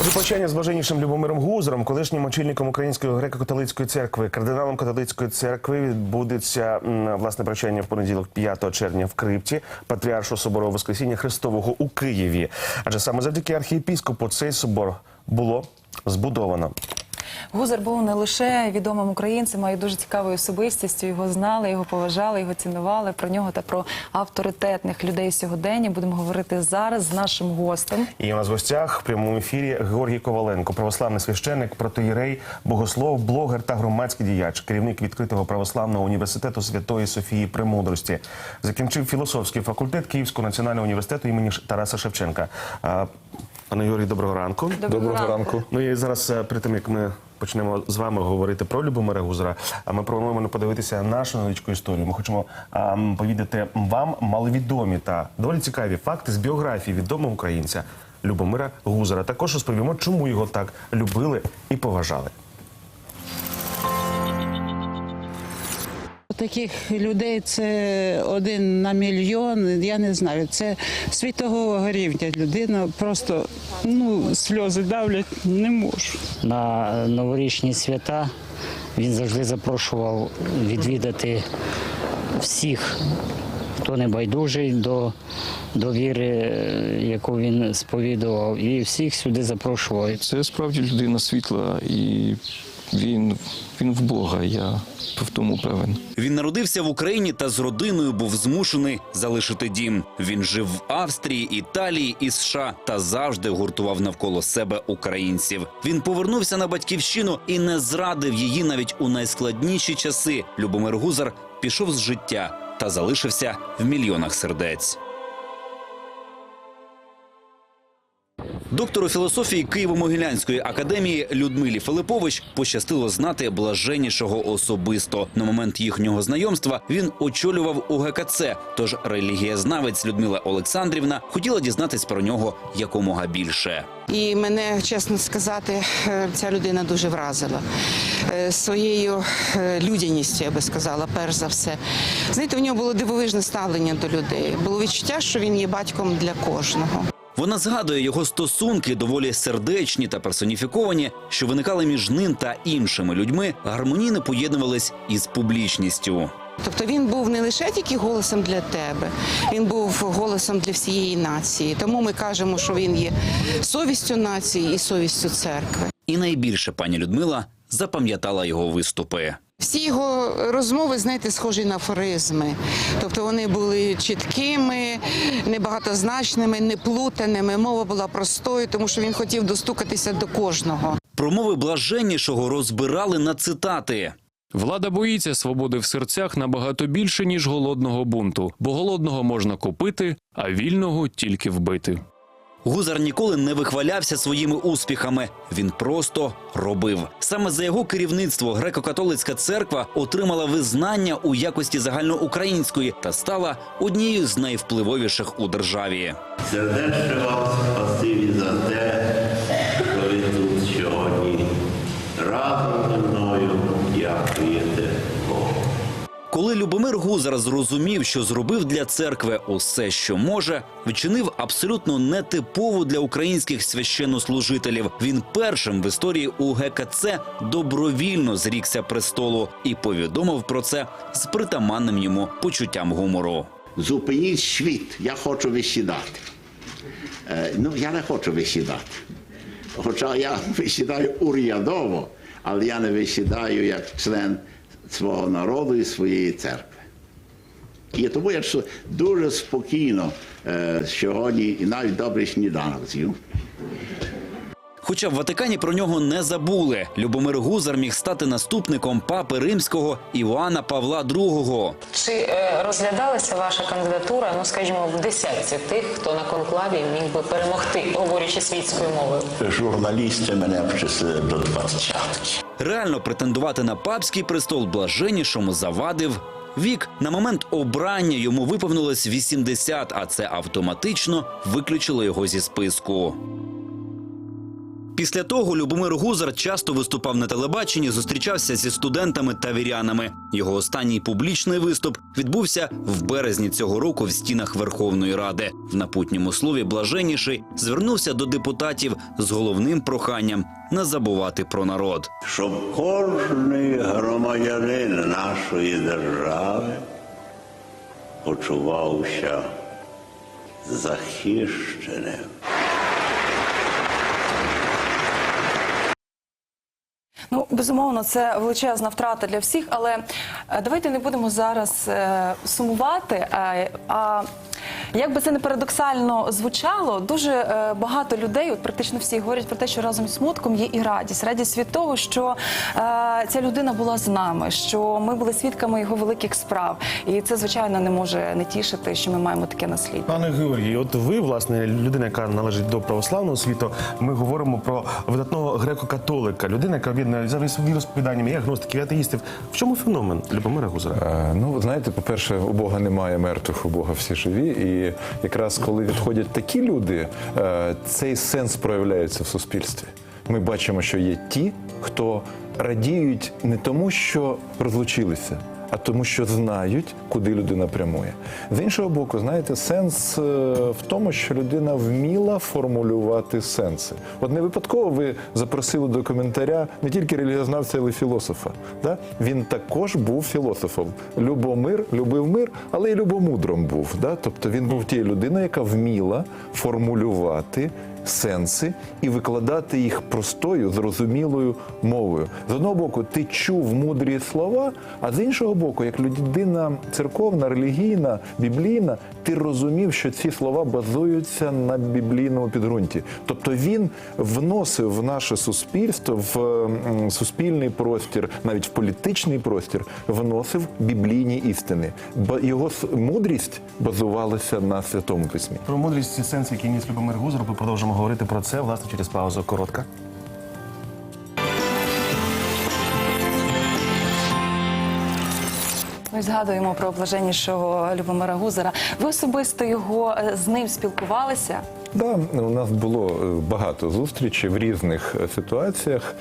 Отже, прощання з блаженнішим Любомиром Гузером, колишнім очільником Української греко-католицької церкви, кардиналом католицької церкви відбудеться власне прощання в понеділок, 5 червня в крипті Патріаршу собору Воскресіння Христового у Києві. Адже саме завдяки архієпіскопу цей собор було збудовано. Гузар був не лише відомим українцем, а й дуже цікавою особистістю. Його знали, його поважали, його цінували. Про нього та про авторитетних людей сьогодення будемо говорити зараз з нашим гостем. І у нас в гостях в прямому ефірі Георгій Коваленко, православний священник, протоїрей, богослов, блогер та громадський діяч, керівник відкритого православного університету Святої Софії Премудрості. Закінчив філософський факультет Київського національного університету імені Тараса Шевченка. А, Пане Юрій, доброго ранку. Доброго ранку. Ну і зараз е, перед тим як ми почнемо з вами говорити про Любомира Гузера, а ми пропонуємо подивитися нашу невеличку історію. Ми хочемо а, повідати вам маловідомі та доволі цікаві факти з біографії відомого українця Любомира Гузера. Також розповімо, чому його так любили і поважали. Таких людей це один на мільйон. Я не знаю. Це світового рівня людина. Просто ну сльози давлять не можу. на новорічні свята він завжди запрошував відвідати всіх, хто не байдужий до, до віри, е, яку він сповідував, і всіх сюди запрошував. Це справді людина світла, і він, він в Бога. Я в тому певен. Він народився в Україні та з родиною був змушений залишити дім. Він жив в Австрії, Італії і США та завжди гуртував навколо себе українців. Він повернувся на батьківщину і не зрадив її навіть у найскладніші часи. Любомир Гузар пішов з життя та залишився в мільйонах сердець. Доктору філософії Києво-Могилянської академії Людмилі Филипович пощастило знати блаженнішого особисто. На момент їхнього знайомства він очолював УГКЦ. Тож релігієзнавець Людмила Олександрівна хотіла дізнатись про нього якомога більше. І мене, чесно сказати, е, ця людина дуже вразила Е, своєю е, людяністю, я би сказала, перш за все. Знаєте, у нього було дивовижне ставлення до людей. Було відчуття, що він є батьком для кожного. Вона згадує його стосунки, доволі сердечні та персоніфіковані, що виникали між ним та іншими людьми, гармонійно поєднувались із публічністю. Тобто він був не лише тільки голосом для тебе, він був голосом для всієї нації. Тому ми кажемо, що він є совістю нації і совістю церкви. І найбільше пані Людмила запам'ятала його виступи. Всі його розмови, знаєте, схожі на афоризми. Тобто вони були чіткими, небагатозначними, неплутаними. Мова була простою, тому що він хотів достукатися до кожного. Промови блаженнішого розбирали на цитати. Влада боїться свободи в серцях набагато більше, ніж голодного бунту, бо голодного можна купити, а вільного тільки вбити. Гузар ніколи не вихвалявся своїми успіхами. Він просто робив. Саме за його керівництво греко-католицька церква отримала визнання у якості загальноукраїнської та стала однією з найвпливовіших у державі. Сердечне вам спасибі за те, що ви тут сьогодні разом зі мною Богу. Коли Любомир Гузар зрозумів, що зробив для церкви усе, що може, вчинив абсолютно нетипову для українських священнослужителів. Він першим в історії УГКЦ добровільно зрікся престолу і повідомив про це з притаманним йому почуттям гумору. Зупиніть світ, я хочу висідати. Е, ну, я не хочу висідати. Хоча я висідаю урядово, але я не висідаю як член свого народу і своєї церкви. І тому я дуже спокійно е, сьогодні і навіть добрий сніданок з'їв. Хоча в Ватикані про нього не забули. Любомир Гузар міг стати наступником папи римського Іоанна Павла II. Чи е, розглядалася ваша кандидатура, ну скажімо, в десятці тих, хто на конклаві міг би перемогти, говорячи світською мовою? Журналісти мене обчислили до двадцятки. Реально претендувати на папський престол блаженнішому завадив. Вік на момент обрання йому виповнилось 80, а це автоматично виключило його зі списку. Після того Любомир Гузар часто виступав на телебаченні, зустрічався зі студентами та вірянами. Його останній публічний виступ відбувся в березні цього року в стінах Верховної Ради. В напутньому слові блаженніший звернувся до депутатів з головним проханням не забувати про народ. Щоб кожний громадянин нашої держави почувався захищеним. Ну, безумовно, це величезна втрата для всіх, але е, давайте не будемо зараз е, сумувати. е, а як би це не парадоксально звучало, дуже е, багато людей, от практично всі говорять про те, що разом з смутком є і радість. Радість від того, що е, ця людина була з нами, що ми були свідками його великих справ. І це, звичайно, не може не тішити, що ми маємо таке наслідство. Пане Георгій, от ви, власне, людина, яка належить до православного світу, ми говоримо про видатного греко-католика, людина, яка об'єднує за віросповіданнями агностиків, атеїстів. В чому феномен Любомира Гузара? Е, Ну, ви знаєте, по-перше, у Бога немає мертвих, у Бога всі живі. І якраз коли відходять такі люди, е, цей сенс проявляється в суспільстві. Ми бачимо, що є ті, хто радіють не тому, що розлучилися. А тому, що знають, куди людина прямує. З іншого боку, знаєте, сенс е, в тому, що людина вміла формулювати сенси. От не випадково ви запросили до коментаря не тільки релігіознавця, але й філософа. Да? Він також був філософом. Любомир, любив мир, але й любомудром був. Да? Тобто він був тією людиною, яка вміла формулювати сенси і викладати їх простою, зрозумілою мовою. З одного боку, ти чув мудрі слова, а з іншого боку, як людина церковна, релігійна, біблійна, ти розумів, що ці слова базуються на біблійному підґрунті. Тобто він вносив в наше суспільство, в суспільний простір, навіть в політичний простір, вносив біблійні істини. Його мудрість базувалася на святому письмі. Про мудрість і сенс, який ніс Любомир Гузар, ми продовжимо говорити про це, власне, через паузу коротка. Згадуємо про блаженнішого Любомира Гузара. Ви особисто його е, з ним спілкувалися? Да, у нас було е, багато зустрічей в різних е, ситуаціях,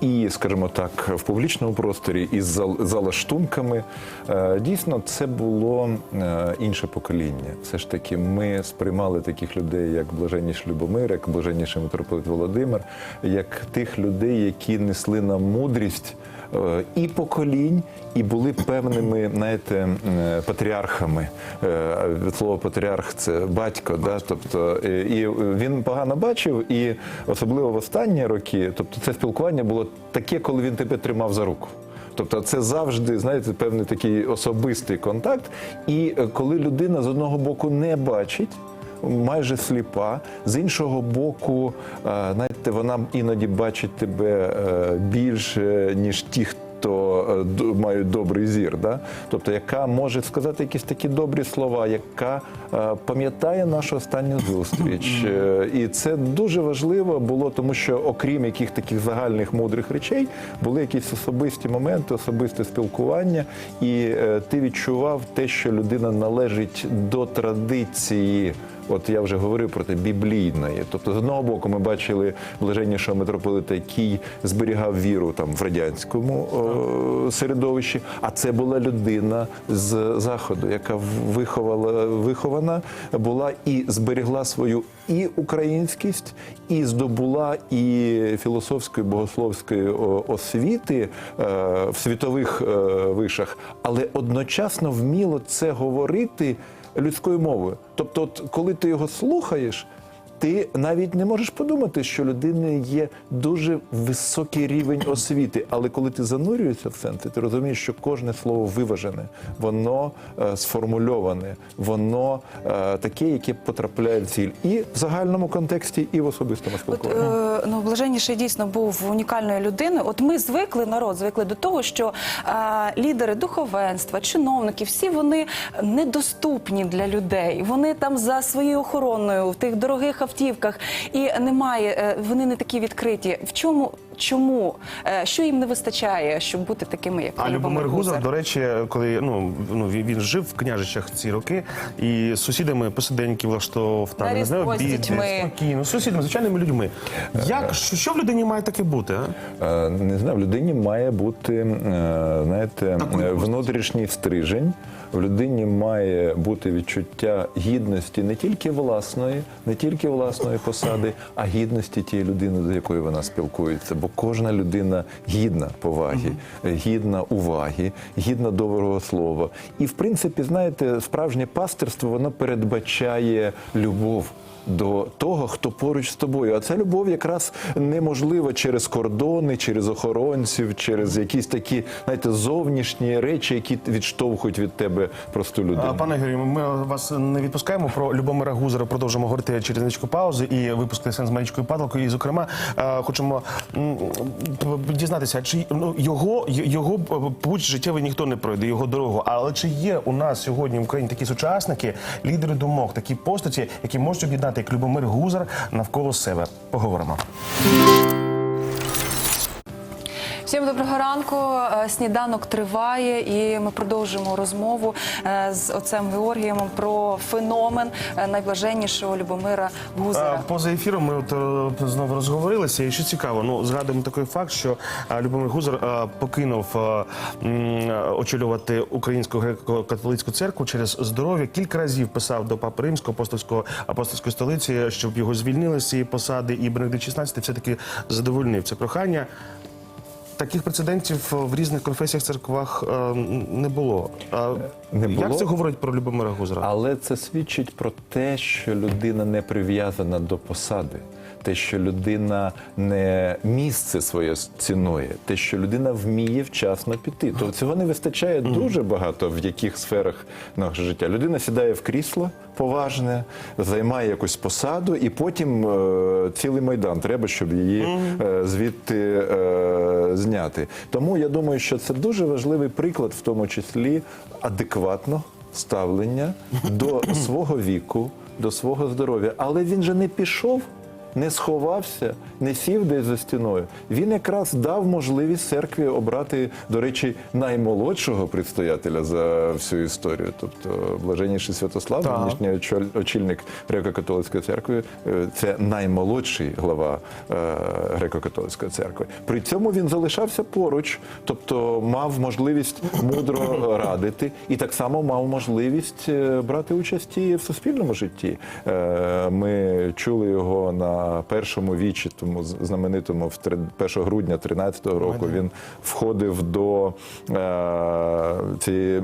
і, скажімо так, в публічному просторі із зал- залаштунками. Дійсно, це було інше покоління. Все ж таки, ми сприймали таких людей, як блаженніш Любомир, як блаженніший митрополит Володимир, як тих людей, які несли нам мудрість. І поколінь, і були певними, знаєте, е, патріархами. Е, Від слова патріарх це батько, да? тобто е, і він погано бачив, і особливо в останні роки, тобто це спілкування було таке, коли він тебе тримав за руку. Тобто це завжди, знаєте, певний такий особистий контакт. І коли людина з одного боку не бачить, майже сліпа, з іншого боку, е, знаєте, вона іноді бачить тебе е, більше, ніж ті, хто е, мають добрий зір, да? тобто яка може сказати якісь такі добрі слова, яка е, пам'ятає нашу останню зустріч. Е, І це дуже важливо було, тому що окрім яких таких загальних мудрих речей, були якісь особисті моменти, особисте спілкування, і е, ти відчував те, що людина належить до традиції. От я вже говорив про те біблійної. Тобто, з одного боку, ми бачили блаженнішого митрополита, який зберігав віру там в радянському о, середовищі. А це була людина з заходу, яка виховала вихована була і зберігла свою і українськість, і здобула і філософської богословської освіти е, в світових е, вишах, але одночасно вміло це говорити людською мовою. Тобто, от, коли ти його слухаєш, ти навіть не можеш подумати, що людини є дуже високий рівень освіти. Але коли ти занурюєшся в це, ти розумієш, що кожне слово виважене, воно е, сформульоване, воно е, таке, яке потрапляє в ціль і в загальному контексті, і в особистому От спілкуванні. е, ну блаженніший дійсно був унікальною людиною. От ми звикли, народ звикли до того, що е, лідери духовенства, чиновники, всі вони недоступні для людей. Вони там за своєю охороною в тих дорогих автівках, і немає, е, вони не такі відкриті. В чому? Чому? Е, Що їм не вистачає, щоб бути такими, як А Любомир Гузар, Гузар? до речі, коли ну, ну він він жив в княжичах ці роки, і з сусідами посиденьки влаштовував там не знаю, обіди, спокійно, з сусідами, звичайними людьми. Як що, що в людині має таке бути? А? Е, Не знаю, в людині має бути, е, знаєте, Такої е, постаті. внутрішній стрижень. В людині має бути відчуття гідності не тільки власної, не тільки власної посади, а гідності тієї людини, до якої вона спілкується. Бо кожна людина гідна поваги, е, гідна уваги, гідна доброго слова. І в принципі, знаєте, справжнє пастирство воно передбачає любов до того, хто поруч з тобою. А ця любов якраз неможлива через кордони, через охоронців, через якісь такі, знаєте, зовнішні речі, які відштовхують від тебе просту людину. Пане Юрію, ми вас не відпускаємо про Любомира Гузера. Продовжимо говорити через невеличку паузу і випуск з Марічкою Падалкою. І, зокрема, е, хочемо дізнатися, чи ну, його його путь життєвий ніхто не пройде, його дорогу. Але чи є у нас сьогодні в Україні такі сучасники, лідери думок, такі постаті, які можуть об'єднати як Любомир Гузар навколо себе? Поговоримо. Всім доброго ранку. Е, Сніданок триває, і ми продовжуємо розмову е, з отцем Георгієм про феномен е, найблаженнішого Любомира Гузара. А, Поза ефіром ми от знову розговорилися. І що цікаво, ну згадуємо такий факт, що Любомир Гузар а, покинув очолювати українську греко-католицьку церкву через здоров'я. Кілька разів писав до Папи Римського апостольського апостольської столиці, щоб його звільнили з цієї посади. І Бенедикт XVI все таки задовольнив це прохання. Таких прецедентів в різних конфесіях церквах е, не було. А Не було? Як це говорить про Любомира Гузара? Але це свідчить про те, що людина не прив'язана до посади. Те, що людина не місце своє цінує, те, що людина вміє вчасно піти. То цього не вистачає дуже багато в яких сферах нашого життя. Людина сідає в крісло поважне, займає якусь посаду, і потім е, цілий майдан треба, щоб її е, звідти е, зняти. Тому я думаю, що це дуже важливий приклад, в тому числі адекватно ставлення до свого віку, до свого здоров'я. Але він же не пішов. Не сховався, не сів десь за стіною. Він якраз дав можливість церкві обрати, до речі, наймолодшого предстоятеля за всю історію. Тобто, блаженніший Святослав, Так. нинішній очільник греко-католицької церкви, е, це наймолодший глава е, греко-католицької церкви. При цьому він залишався поруч, тобто мав можливість мудро радити, і так само мав можливість е, брати участь і в суспільному житті. Ми чули його на першому вічі, тому знаменитому в три- 1 грудня 13-го року. Він входив до е, цієї е,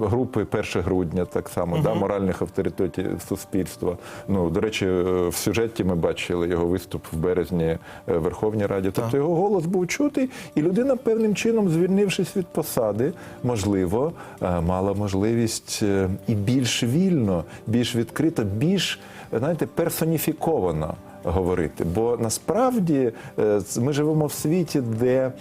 групи 1 грудня, так само, да, моральних авторитетів суспільства. Ну, до речі, е, в сюжеті ми бачили його виступ в березні в Верховній Раді. Тобто його голос був чутий, і людина певним чином, звільнившись від посади, можливо, мала можливість і більш вільно, більш відкрито, більш знаєте, персоніфіковано говорити. Бо насправді е, ми живемо в світі, де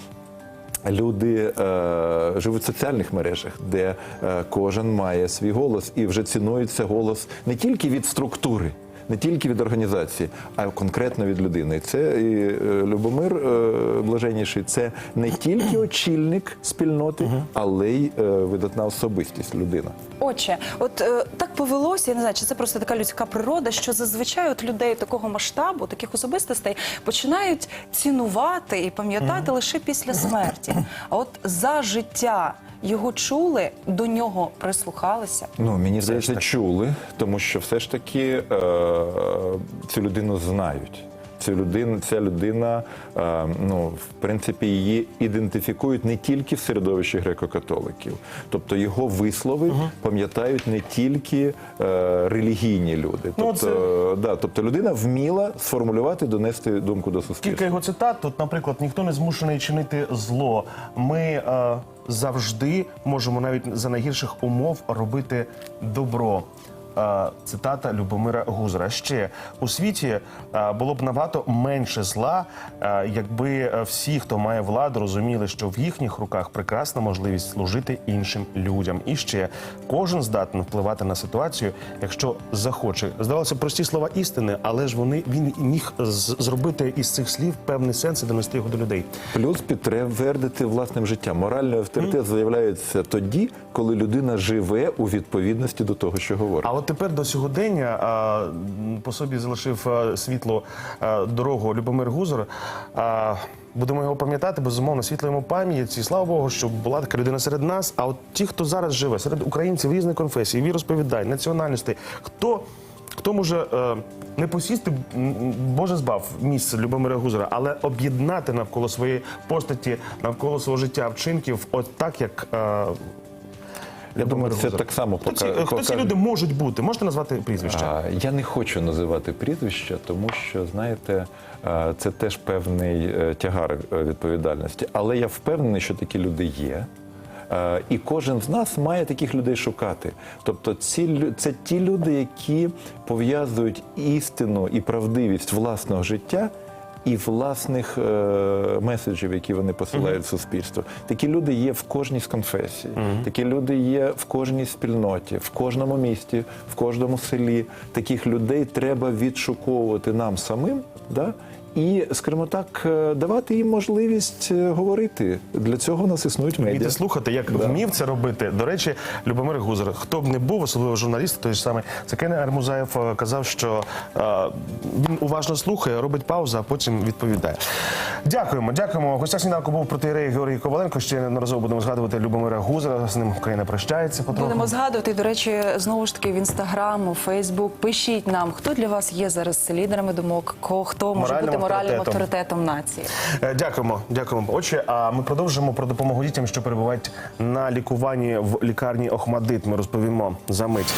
Люди е, живуть в соціальних мережах, де е, кожен має свій голос, і вже цінується голос не тільки від структури, не тільки від організації, а й конкретно від людини. Це і е, Любомир е, Блаженніший, це не тільки очільник спільноти, але й е, видатна особистість людина. Отже, от е, так повелося, я не знаю, чи це просто така людська природа, що зазвичай от людей такого масштабу, таких особистостей починають цінувати і пам'ятати лише після смерті. А от за життя його чули, до нього прислухалися. Ну, мені здається, чули, тому що все ж таки е, цю людину знають. Ця людина, е, ну, в принципі, її ідентифікують не тільки в середовищі греко-католиків. Тобто його вислови пам'ятають не тільки е, релігійні люди. Ну, Тобто, да, тобто людина вміла сформулювати, донести думку до суспільства. Кілька його цитат. Тут, наприклад, ніхто не змушений чинити зло. Ми е, завжди можемо навіть за найгірших умов робити добро. Е, цитата Любомира Гузера. Ще у світі е, було б набагато менше зла, е, якби всі, хто має владу, розуміли, що в їхніх руках прекрасна можливість служити іншим людям. І ще кожен здатен впливати на ситуацію, якщо захоче. Здавалося, прості слова істини, але ж вони він міг зробити із цих слів певний сенс і донести його до людей. Плюс підтвердити власним життям. Моральний авторитет з'являється тоді, коли людина живе у відповідності до того, що говорить. От тепер до сьогодення а, по собі залишив а, світло а, дорогу Любомир Гузер. А, будемо його пам'ятати, безумовно, світло йому пам'яті. Слава Богу, що була така людина серед нас. А от ті, хто зараз живе, серед українців різних конфесій, віросповідань, національностей, хто. Хто може е, не посісти, Боже збав місце Любомира Гузера, але об'єднати навколо своєї постаті, навколо свого життя, вчинків, от так, як е, Я думаю, це так само хто ці, пока- хто ці люди можуть бути? Можете назвати прізвища? А, Я не хочу називати прізвища, тому що знаєте, а, це теж певний е, тягар е, відповідальності. Але я впевнений, що такі люди є. Е, І кожен з нас має таких людей шукати. Тобто, ці лю- це ті люди, які пов'язують істину і правдивість власного життя. І власних е, меседжів, які вони посилають в суспільство, такі люди є в кожній з конфесій, такі люди є в кожній спільноті, в кожному місті, в кожному селі. Таких людей треба відшуковувати нам самим, да? І, скажімо так, е, давати їм можливість е, говорити. Для цього нас існують медіа. Вміти слухати, як Да. вмів це робити. До речі, Любомир Гузер, хто б не був, особливо журналіст, той ж самий Цекене Армузаєв е, казав, що е, він уважно слухає, робить паузу, а потім відповідає. Дякуємо, дякуємо. В Гостях сніданку був протиєрей Георгій Коваленко. Ще неодноразово будемо згадувати Любомира Гузера. З ним Україна прощається потроху. Будемо згадувати. До речі, знову ж таки в інстаграм, у Фейсбук. Пишіть нам, хто для вас є зараз лідерами думок, хто може Моральним бути моральним авторитетом. нації. Е, Дякуємо, дякуємо. Отже, а ми продовжимо про допомогу дітям, що перебувають на лікуванні в лікарні Охмадит. Ми розповімо за мить.